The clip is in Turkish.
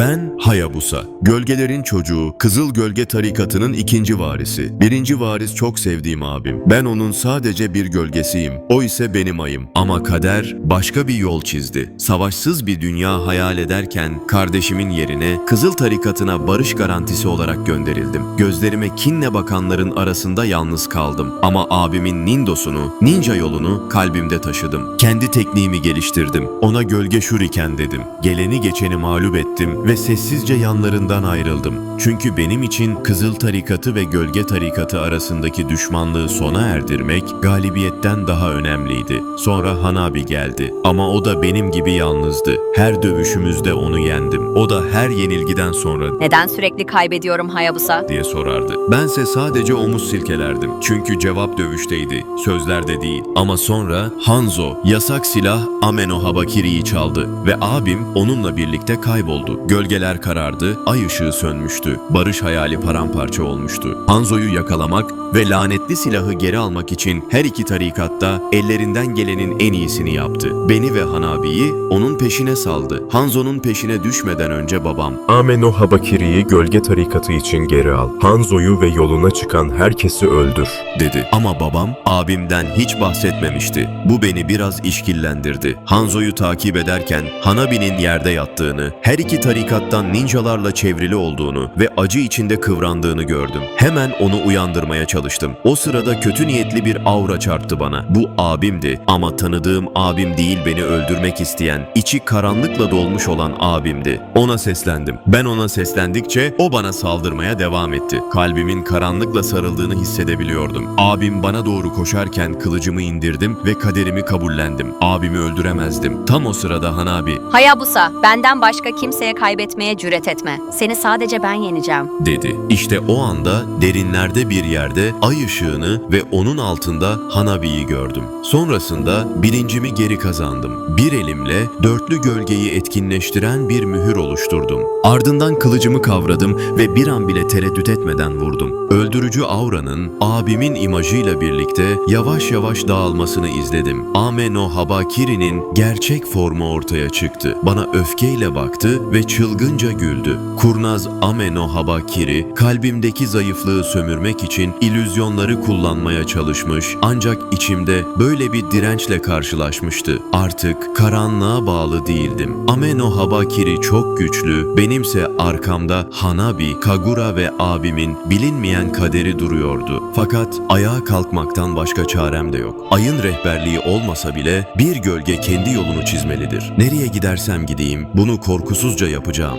Ben Hayabusa, gölgelerin çocuğu, Kızıl Gölge Tarikatı'nın ikinci varisi. Birinci varis çok sevdiğim abim. Ben onun sadece bir gölgesiyim. O ise benim ayım. Ama kader başka bir yol çizdi. Savaşsız bir dünya hayal ederken kardeşimin yerine Kızıl Tarikatı'na barış garantisi olarak gönderildim. Gözlerime kinle bakanların arasında yalnız kaldım. Ama abimin Nindos'unu, ninja yolunu kalbimde taşıdım. Kendi tekniğimi geliştirdim. Ona gölge şuriken dedim. Geleni geçeni mağlup ettim ve sessizce yanlarından ayrıldım. Çünkü benim için Kızıl Tarikatı ve Gölge Tarikatı arasındaki düşmanlığı sona erdirmek galibiyetten daha önemliydi. Sonra Hanabi geldi. Ama o da benim gibi yalnızdı. Her dövüşümüzde onu yendim. O da her yenilgiden sonra Neden sürekli kaybediyorum Hayabusa? diye sorardı. Bense sadece omuz silkelerdim. Çünkü cevap dövüşteydi, sözlerde değil. Ama sonra Hanzo yasak silah Ameno Habakiri'yi çaldı ve abim onunla birlikte kayboldu. Gölgeler karardı, ay ışığı sönmüştü. Barış hayali paramparça olmuştu. Hanzo'yu yakalamak ve lanetli silahı geri almak için her iki tarikatta ellerinden gelenin en iyisini yaptı. Beni ve Hanabi'yi onun peşine saldı. Hanzo'nun peşine düşmeden önce babam Ameno Habakiri'yi gölge tarikatı için geri al. Hanzo'yu ve yoluna çıkan herkesi öldür. dedi. Ama babam abimden hiç bahsetmemişti. Bu beni biraz işkillendirdi. Hanzo'yu takip ederken Hanabi'nin yerde yattığını, her iki tarikattan ninjalarla çevrili olduğunu ve acı içinde kıvrandığını gördüm. Hemen onu uyandırmaya çalıştım. O sırada kötü niyetli bir aura çarptı bana. Bu abimdi ama tanıdığım abim değil beni öldürmek isteyen, içi karanlıkla dolmuş olan abimdi. Ona seslendim. Ben ona seslendikçe o bana saldırmaya devam etti. Kalbimin karanlıkla sarıldığını hissedebiliyordum. Abim bana doğru koşarken kılıcımı indirdim ve kaderimi kabullendim. Abimi öldüremezdim. Tam o sırada Hanabi Hayabusa, benden başka kimseye kaybetmeye cüret etme. Seni sadece ben yeneceğim. dedi. İşte o anda derinlerde bir yerde ay ışığını ve onun altında Hanabi'yi gördüm. Sonrasında bilincimi geri kazandım. Bir elimle dörtlü gölgeyi etkinleştiren bir mühür oluşturdum. Ardından kılıcımı kavradım ve bir an bile tereddüt etmeden vurdum. Öldürücü auranın abimin imajıyla birlikte yavaş yavaş dağılmasını izledim. Ameno Habakiri'nin gerçek formu ortaya çıktı. Bana öfkeyle baktı ve çılgınca güldü. Kurnaz Ameno Habakiri kalbimdeki zayıflığı sömürmek için illüzyonları kullanmaya çalışmış ancak içimde böyle bir dirençle karşılaşmıştı. Artık karanlığa bağlı değildim. Ameno Habakiri çok güçlü, benimse arkamda Hanabi, Kagura ve abimin bilinmeyen kaderi duruyordu. Fakat ayağa kalkmaktan başka çarem de yok. Ayın rehberliği olmasa bile bir gölge kendi yolunu çizmelidir. Nereye gidersem gideyim bunu korkusuzca yapacağım.